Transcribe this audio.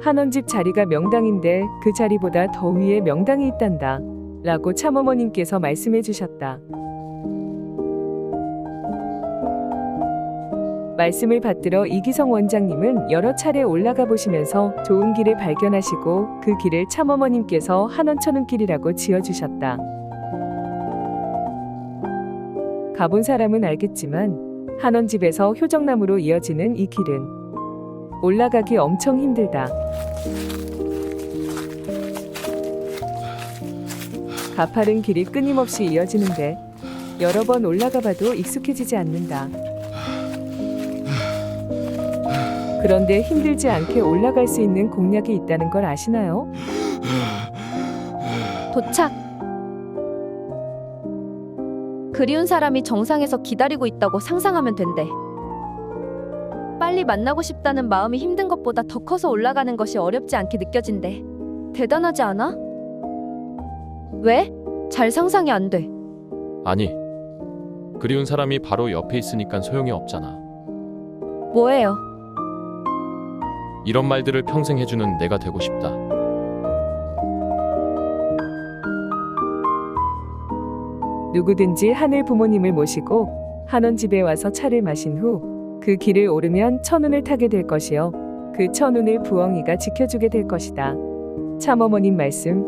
한원집 자리가 명당인데 그 자리보다 더 위에 명당이 있단다. 라고 참어머님께서 말씀해 주셨다. 말씀을 받들어 이기성 원장님은 여러 차례 올라가 보시면서 좋은 길을 발견하시고 그 길을 참어머님께서 한원천운길이라고 지어주셨다. 가본 사람은 알겠지만 한원집에서 효정나무로 이어지는 이 길은 올라가기 엄청 힘들다. 가파른 길이 끊임없이 이어지는데 여러 번 올라가 봐도 익숙해지지 않는다. 그런데 힘들지 않게 올라갈 수 있는 공략이 있다는 걸 아시나요? 도착. 그리운 사람이 정상에서 기다리고 있다고 상상하면 된대. 빨리 만나고 싶다는 마음이 힘든 것보다 더 커서 올라가는 것이 어렵지 않게 느껴진대. 대단하지 않아? 왜? 잘 상상이 안 돼. 아니, 그리운 사람이 바로 옆에 있으니까 소용이 없잖아. 뭐예요? 이런 말들을 평생 해주는 내가 되고 싶다. 누구든지 하늘 부모님을 모시고 한원 집에 와서 차를 마신 후 그 길을 오르면 천운을 타게 될 것이요 그 천운을 부엉이가 지켜주게 될 것이다. 참어머님 말씀